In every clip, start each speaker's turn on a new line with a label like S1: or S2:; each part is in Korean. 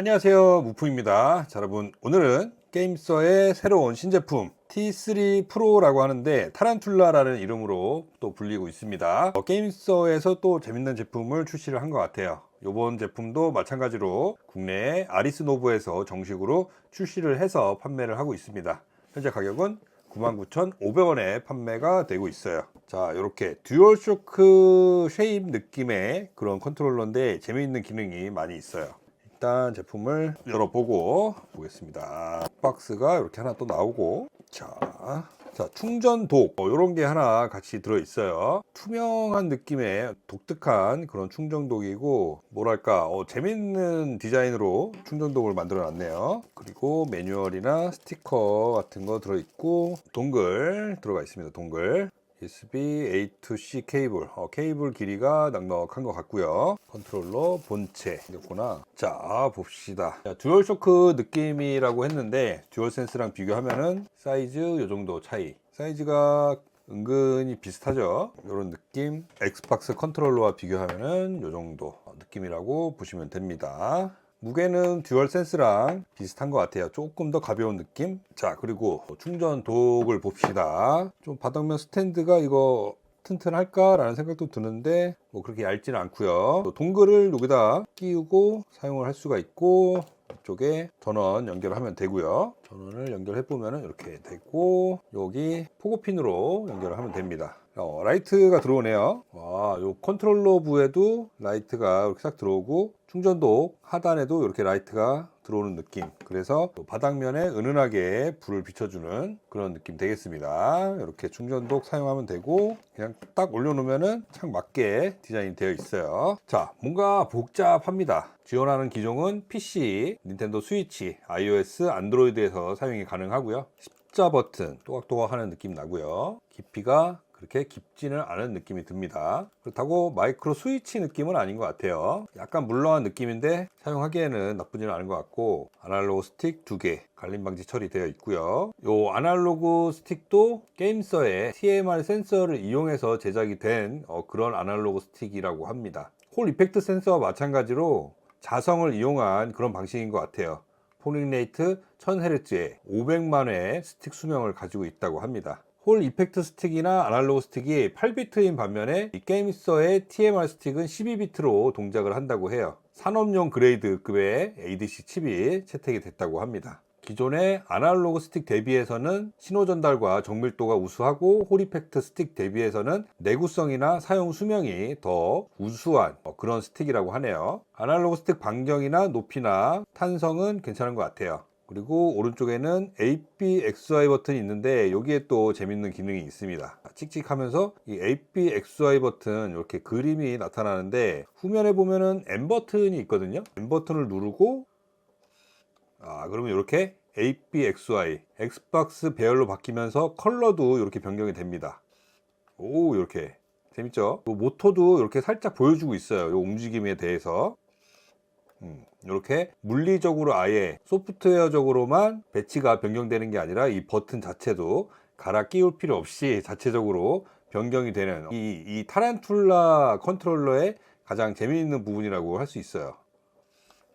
S1: 안녕하세요. 무프입니다. 자 여러분 오늘은 게임서의 새로운 신제품 T3 프로라고 하는데 타란툴라라는 이름으로 또 불리고 있습니다. 어, 게임서에서 또 재밌는 제품을 출시를 한 것 같아요. 이번 제품도 마찬가지로 국내 아리스노브에서 정식으로 출시를 해서 판매를 하고 있습니다. 현재 가격은 99,500원에 판매가 되고 있어요. 자, 이렇게 듀얼쇼크 쉐입 느낌의 그런 컨트롤러인데 재미있는 기능이 많이 있어요. 일단 제품을 열어보고 보겠습니다. 박스가 이렇게 하나 또 나오고 자, 자 충전 독 이런 게 하나 같이 들어 있어요. 투명한 느낌의 독특한 그런 충전독이고 뭐랄까 어, 재밌는 디자인으로 충전독을 만들어 놨네요. 그리고 매뉴얼이나 스티커 같은 거 들어 있고 동글 들어가 있습니다. 동글 USB A to C 케이블. 어, 케이블 길이가 넉넉한 것 같고요. 컨트롤러 본체 생겼구나. 자 봅시다. 자, 듀얼 쇼크 느낌이라고 했는데 듀얼 센스랑 비교하면은 사이즈 요 정도 차이. 사이즈가 은근히 비슷하죠? 이런 느낌? 엑스박스 컨트롤러와 비교하면은 요 정도 느낌이라고 보시면 됩니다 무게는 듀얼 센스랑 비슷한 것 같아요. 조금 더 가벼운 느낌? 자 그리고 충전 독을 봅시다. 좀 바닥면 스탠드가 이거 튼튼할까 라는 생각도 드는데 뭐 그렇게 얇지는 않고요. 또 동글을 여기다 끼우고 사용을 할 수가 있고 이쪽에 전원 연결하면 되고요. 전원을 연결해 보면 이렇게 되고 여기 포고핀으로 연결을 하면 됩니다 어, 라이트가 들어오네요. 와, 요 컨트롤러 부에도 라이트가 이렇게 싹 들어오고 충전도 하단에도 이렇게 라이트가 들어오는 느낌. 그래서 바닥면에 은은하게 불을 비춰주는 그런 느낌 되겠습니다. 이렇게 충전독 사용하면 되고 그냥 딱 올려놓으면 참 맞게 디자인 되어 있어요. 자 뭔가 복잡합니다. 지원하는 기종은 PC, 닌텐도 스위치, iOS, 안드로이드에서 사용이 가능하고요. 십자 버튼 또각또각 하는 느낌 나고요. 깊이가 그렇게 깊지는 않은 느낌이 듭니다. 그렇다고 마이크로 스위치 느낌은 아닌 것 같아요. 약간 물렁한 느낌인데 사용하기에는 나쁘지는 않은 것 같고 아날로그 스틱 두 개 갈림 방지 처리되어 있고요. 요 아날로그 스틱도 게임서에 TMR 센서를 이용해서 제작이 된 어, 그런 아날로그 스틱이라고 합니다. 홀 이펙트 센서와 마찬가지로 자성을 이용한 그런 방식인 것 같아요. 포닝 레이트 1000Hz에 500만회 스틱 수명을 가지고 있다고 합니다. 홀 이펙트 스틱이나 아날로그 스틱이 8비트인 반면에 이 게임서의 TMR 스틱은 12비트로 동작을 한다고 해요. 산업용 그레이드급의 ADC 칩이 채택이 됐다고 합니다. 기존의 아날로그 스틱 대비해서는 신호 전달과 정밀도가 우수하고 홀 이펙트 스틱 대비해서는 내구성이나 사용 수명이 더 우수한 그런 스틱이라고 하네요. 아날로그 스틱 반경이나 높이나 탄성은 괜찮은 것 같아요. 그리고 오른쪽에는 APXY 버튼이 있는데 여기에 또 재밌는 기능이 있습니다. 칙칙하면서 이 APXY 버튼 이렇게 그림이 나타나는데 후면에 보면은 M 버튼이 있거든요. M 버튼을 누르고 아 그러면 이렇게 APXY 엑스박스 배열로 바뀌면서 컬러도 이렇게 변경이 됩니다. 오 이렇게. 재밌죠? 모토도 이렇게 살짝 보여주고 있어요. 이 움직임에 대해서 음, 이렇게 물리적으로 아예 소프트웨어적으로만 배치가 변경되는 게 아니라 이 버튼 자체도 갈아 끼울 필요 없이 자체적으로 변경이 되는 이, 이 타란툴라 컨트롤러의 가장 재미있는 부분이라고 할 수 있어요.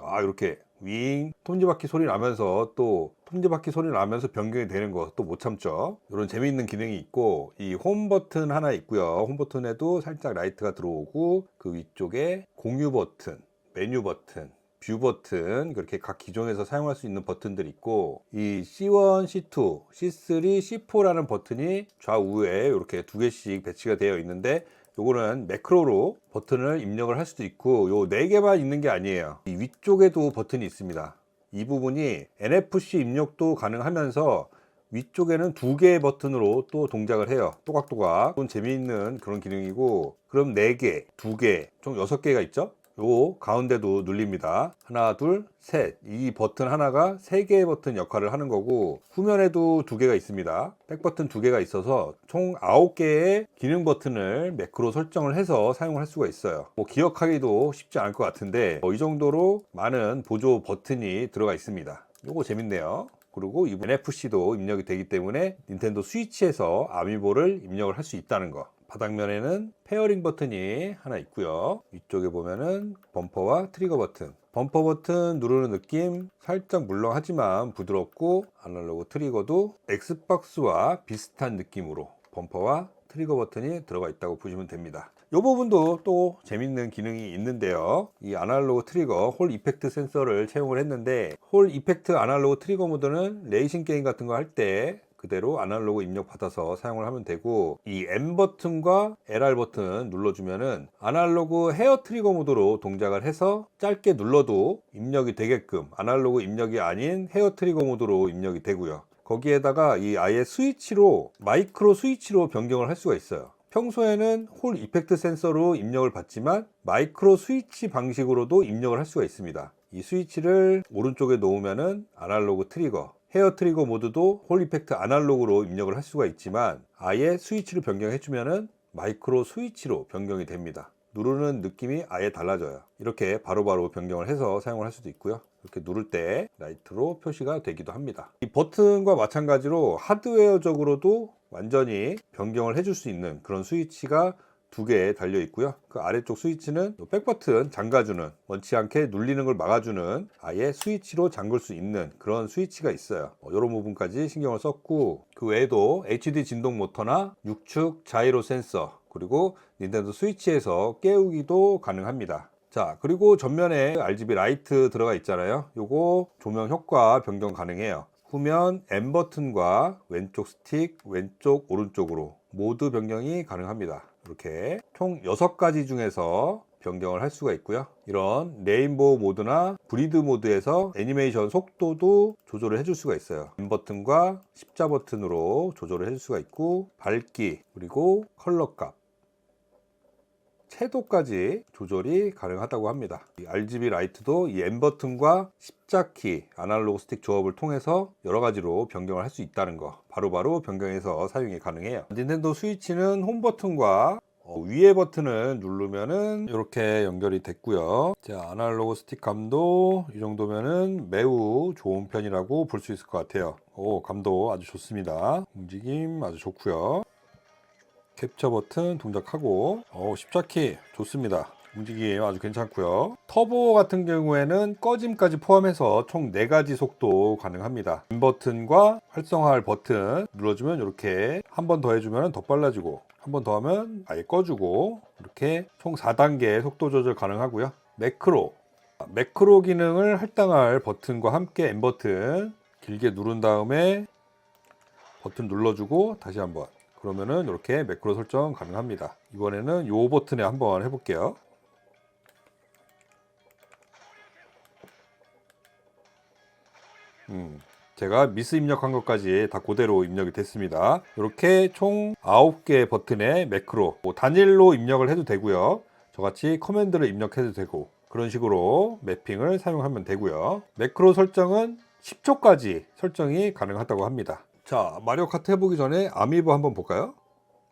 S1: 아 이렇게 윙 톱니바퀴 소리 나면서 또 톱니바퀴 소리 나면서 변경이 되는 거 또 못 참죠. 이런 재미있는 기능이 있고 이 홈 버튼 하나 있고요. 홈 버튼에도 살짝 라이트가 들어오고 그 위쪽에 공유 버튼 메뉴 버튼, 뷰 버튼 그렇게 각 기종에서 사용할 수 있는 버튼들이 있고 이 C1, C2, C3, C4라는 버튼이 좌우에 이렇게 두 개씩 배치가 되어 있는데 요거는 매크로로 버튼을 입력을 할 수도 있고 요 네 개만 있는 게 아니에요. 이 위쪽에도 버튼이 있습니다. 이 부분이 NFC 입력도 가능하면서 위쪽에는 두 개의 버튼으로 또 동작을 해요. 또각또각. 좀 재미있는 그런 기능이고 그럼 네 개, 두 개, 총 여섯 개가 있죠 요 가운데도 눌립니다. 하나, 둘, 셋. 이 버튼 하나가 세 개의 버튼 역할을 하는 거고 후면에도 두 개가 있습니다. 백 버튼 두 개가 있어서 총 아홉 개의 기능 버튼을 매크로 설정을 해서 사용을 할 수가 있어요. 뭐 기억하기도 쉽지 않을 것 같은데 뭐 이 정도로 많은 보조 버튼이 들어가 있습니다. 요거 재밌네요. 그리고 이 NFC도 입력이 되기 때문에 닌텐도 스위치에서 아미보를 입력을 할 수 있다는 거 바닥면에는 페어링 버튼이 하나 있고요. 위쪽에 보면은 범퍼와 트리거 버튼. 범퍼 버튼 누르는 느낌 살짝 물렁하지만 부드럽고 아날로그 트리거도 엑스박스와 비슷한 느낌으로 범퍼와 트리거 버튼이 들어가 있다고 보시면 됩니다. 이 부분도 또 재밌는 기능이 있는데요. 이 아날로그 트리거 홀 이펙트 센서를 채용을 했는데 홀 이펙트 아날로그 트리거 모드는 레이싱 게임 같은 거 할 때 그대로 아날로그 입력 받아서 사용을 하면 되고 이 M 버튼과 LR 버튼 눌러주면은 아날로그 헤어 트리거 모드로 동작을 해서 짧게 눌러도 입력이 되게끔 아날로그 입력이 아닌 헤어 트리거 모드로 입력이 되고요. 거기에다가 이 아예 스위치로 마이크로 스위치로 변경을 할 수가 있어요. 평소에는 홀 이펙트 센서로 입력을 받지만 마이크로 스위치 방식으로도 입력을 할 수가 있습니다. 이 스위치를 오른쪽에 놓으면은 아날로그 트리거, 헤어 트리거 모드도 홀 이펙트 아날로그로 입력을 할 수가 있지만 아예 스위치를 변경해 주면은 마이크로 스위치로 변경이 됩니다. 누르는 느낌이 아예 달라져요. 이렇게 바로 바로 변경을 해서 사용을 할 수도 있고요. 이렇게 누를 때 라이트로 표시가 되기도 합니다. 이 버튼과 마찬가지로 하드웨어적으로도 완전히 변경을 해줄 수 있는 그런 스위치가 두 개 달려 있고요. 그 아래쪽 스위치는 백 버튼 잠가주는 원치 않게 눌리는 걸 막아주는 아예 스위치로 잠글 수 있는 그런 스위치가 있어요. 이런 부분까지 신경을 썼고 그 외에도 HD 진동 모터나 6축 자이로 센서 그리고 닌텐도 스위치에서 깨우기도 가능합니다. 자, 그리고 전면에 RGB 라이트 들어가 있잖아요. 요거 조명 효과 변경 가능해요. 후면 M 버튼과 왼쪽 스틱, 왼쪽, 오른쪽으로 모두 변경이 가능합니다. 이렇게 총 6가지 중에서 변경을 할 수가 있고요. 이런 레인보우 모드나 브리드 모드에서 애니메이션 속도도 조절을 해줄 수가 있어요. M 버튼과 십자 버튼으로 조절을 해줄 수가 있고 밝기 그리고 컬러 값 채도까지 조절이 가능하다고 합니다. 이 RGB 라이트도 이 M 버튼과 십자키 아날로그 스틱 조합을 통해서 여러 가지로 변경을 할 수 있다는 거 바로 바로 변경해서 사용이 가능해요. 닌텐도 스위치는 홈 버튼과 어, 위에 버튼을 누르면은 이렇게 연결이 됐고요. 자, 아날로그 스틱 감도 이 정도면은 매우 좋은 편이라고 볼 수 있을 것 같아요. 오, 감도 아주 좋습니다. 움직임 아주 좋고요. 캡처 버튼 동작하고 어, 십자키 좋습니다. 움직임 아주 괜찮고요. 터보 같은 경우에는 꺼짐까지 포함해서 총 4가지 속도 가능합니다. M 버튼과 활성화할 버튼 눌러주면 이렇게 한 번 더 해주면 더 빨라지고 한 번 더 하면 아예 꺼주고 이렇게 총 4단계 속도 조절 가능하고요. 매크로 매크로 기능을 할당할 버튼과 함께 M 버튼 길게 누른 다음에 버튼 눌러주고 다시 한번 그러면은 이렇게 매크로 설정 가능합니다. 이번에는 요 버튼에 한번 해볼게요. 음, 제가 미스 입력한 것까지 다 그대로 입력이 됐습니다. 이렇게 총 9개 버튼에 매크로 뭐 단일로 입력을 해도 되고요. 저같이 커맨드를 입력해도 되고 그런 식으로 매핑을 사용하면 되고요. 매크로 설정은 10초까지 설정이 가능하다고 합니다. 자, 마리오 카트 해보기 전에 아미보 한번 볼까요?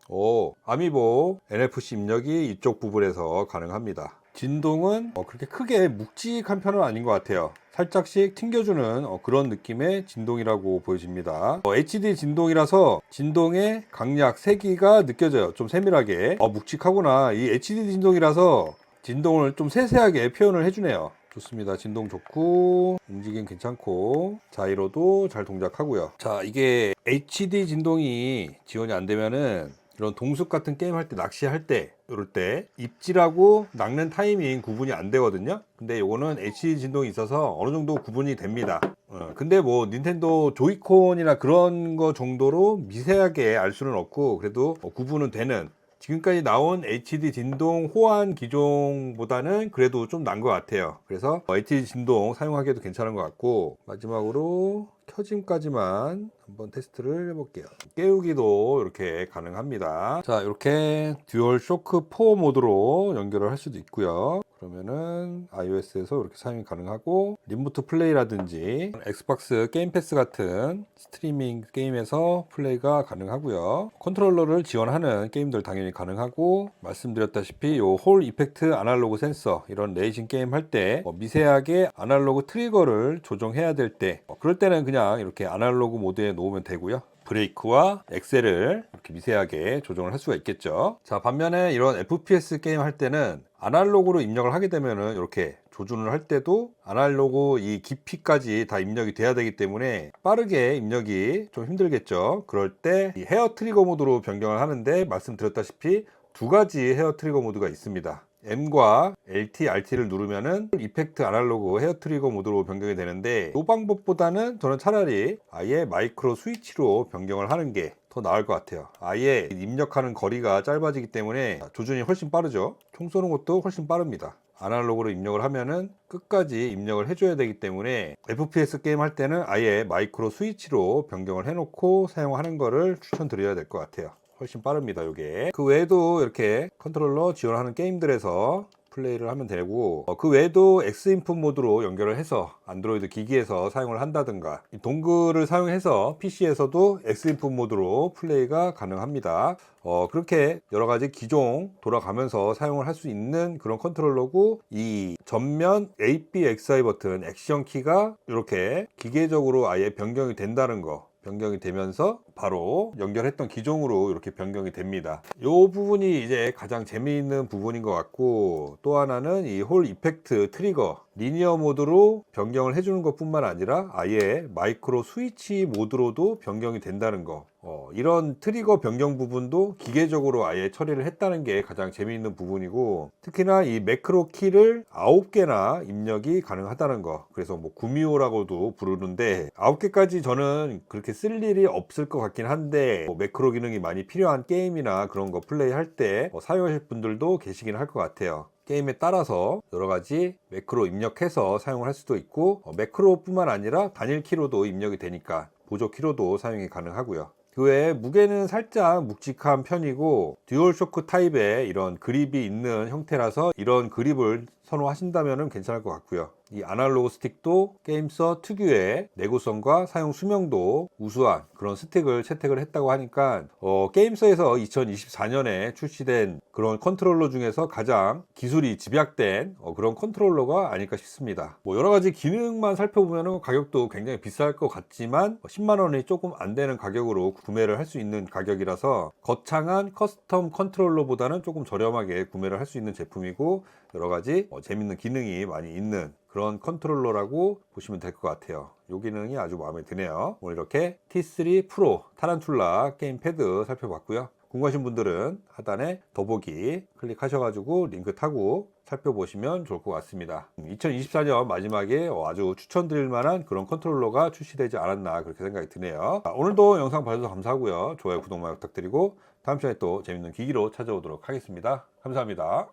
S1: 오, 아미보 NFC 입력이 이쪽 부분에서 가능합니다. 진동은 어, 그렇게 크게 묵직한 편은 아닌 것 같아요. 살짝씩 튕겨주는 어, 그런 느낌의 진동이라고 보여집니다. 어, HD 진동이라서 진동의 강약, 세기가 느껴져요. 좀 세밀하게. 어, 묵직하구나. 이 HD 진동이라서 진동을 좀 세세하게 표현을 해주네요. 좋습니다. 진동 좋고 움직임 괜찮고 자이로도 잘 동작하고요. 자 이게 HD 진동이 지원이 안 되면은 이런 동숲 같은 게임 할 때 낚시할 때 이럴 때 입질하고 낚는 타이밍 구분이 안 되거든요. 근데 요거는 HD 진동이 있어서 어느 정도 구분이 됩니다. 어, 근데 뭐 닌텐도 조이콘이나 그런 거 정도로 미세하게 알 수는 없고 그래도 어, 구분은 되는 지금까지 나온 HD 진동 호환 기종보다는 그래도 좀 난 것 같아요. 그래서 HD 진동 사용하기에도 괜찮은 것 같고 마지막으로 켜짐까지만 한번 테스트를 해볼게요. 깨우기도 이렇게 가능합니다. 자, 이렇게 듀얼 쇼크 4 모드로 연결을 할 수도 있고요. 그러면은 iOS에서 이렇게 사용이 가능하고 리모트 플레이라든지 엑스박스 게임 패스 같은 스트리밍 게임에서 플레이가 가능하고요. 컨트롤러를 지원하는 게임들 당연히 가능하고 말씀드렸다시피 요 홀 이펙트 아날로그 센서 이런 레이싱 게임 할 때 미세하게 아날로그 트리거를 조정해야 될 때 그럴 때는 그냥 이렇게 아날로그 모드에 놓으면 되고요. 브레이크와 엑셀을 이렇게 미세하게 조정을 할 수가 있겠죠. 자, 반면에 이런 FPS 게임 할 때는 아날로그로 입력을 하게 되면은 이렇게 조준을 할 때도 아날로그 이 깊이까지 다 입력이 돼야 되기 때문에 빠르게 입력이 좀 힘들겠죠. 그럴 때이 헤어 트리거 모드로 변경을 하는데 말씀드렸다시피 두 가지 헤어 트리거 모드가 있습니다. M과 LT, RT를 누르면은 이펙트 아날로그 헤어 트리거 모드로 변경이 되는데 이 방법보다는 저는 차라리 아예 마이크로 스위치로 변경을 하는 게 더 나을 것 같아요. 아예 입력하는 거리가 짧아지기 때문에 조준이 훨씬 빠르죠. 총 쏘는 것도 훨씬 빠릅니다. 아날로그로 입력을 하면은 끝까지 입력을 해줘야 되기 때문에 FPS 게임 할 때는 아예 마이크로 스위치로 변경을 해놓고 사용하는 거를 추천드려야 될 것 같아요. 훨씬 빠릅니다, 이게. 그 외에도 이렇게 컨트롤러 지원하는 게임들에서 플레이를 하면 되고 어, 그 외에도 X 인풋 모드로 연결을 해서 안드로이드 기기에서 사용을 한다든가 이 동글을 사용해서 PC에서도 X 인풋 모드로 플레이가 가능합니다. 어, 그렇게 여러 가지 기종 돌아가면서 사용을 할 수 있는 그런 컨트롤러고 이 전면 ABXI 버튼 액션 키가 이렇게 기계적으로 아예 변경이 된다는 거 변경이 되면서 바로 연결했던 기종으로 이렇게 변경이 됩니다. 이 부분이 이제 가장 재미있는 부분인 것 같고 또 하나는 이 홀 이펙트 트리거 리니어 모드로 변경을 해주는 것 뿐만 아니라 아예 마이크로 스위치 모드로도 변경이 된다는 거 어, 이런 트리거 변경 부분도 기계적으로 아예 처리를 했다는 게 가장 재미있는 부분이고 특히나 이 매크로 키를 9개나 입력이 가능하다는 거 그래서 뭐 구미호라고도 부르는데 9개까지 저는 그렇게 쓸 일이 없을 것 같긴 한데 뭐 매크로 기능이 많이 필요한 게임이나 그런 거 플레이 할때 사용하실 분들도 계시긴 할 것 같아요 게임에 따라서 여러 가지 매크로 입력해서 사용을 할 수도 있고 어, 매크로뿐만 아니라 단일 키로도 입력이 되니까 보조 키로도 사용이 가능하고요. 그 외에 무게는 살짝 묵직한 편이고 듀얼 쇼크 타입의 이런 그립이 있는 형태라서 이런 그립을 선호하신다면 괜찮을 것 같고요. 이 아날로그 스틱도 게임서 특유의 내구성과 사용 수명도 우수한 그런 스틱을 채택을 했다고 하니까 어, 게임서에서 2024년에 출시된 그런 컨트롤러 중에서 가장 기술이 집약된 어, 그런 컨트롤러가 아닐까 싶습니다. 뭐 여러 가지 기능만 살펴보면 가격도 굉장히 비쌀 것 같지만 10만 원이 조금 안 되는 가격으로 구매를 할 수 있는 가격이라서 거창한 커스텀 컨트롤러보다는 조금 저렴하게 구매를 할 수 있는 제품이고 여러 가지 어, 재밌는 기능이 많이 있는 그런 컨트롤러라고 보시면 될 것 같아요. 이 기능이 아주 마음에 드네요. 오늘 이렇게 T3 프로 타란툴라 게임 패드 살펴봤고요. 궁금하신 분들은 하단에 더보기 클릭하셔가지고 링크 타고 살펴보시면 좋을 것 같습니다. 2024년 마지막에 아주 추천드릴 만한 그런 컨트롤러가 출시되지 않았나 그렇게 생각이 드네요. 자, 오늘도 영상 봐주셔서 감사하고요. 좋아요, 구독 많이 부탁드리고 다음 시간에 또 재밌는 기기로 찾아오도록 하겠습니다. 감사합니다.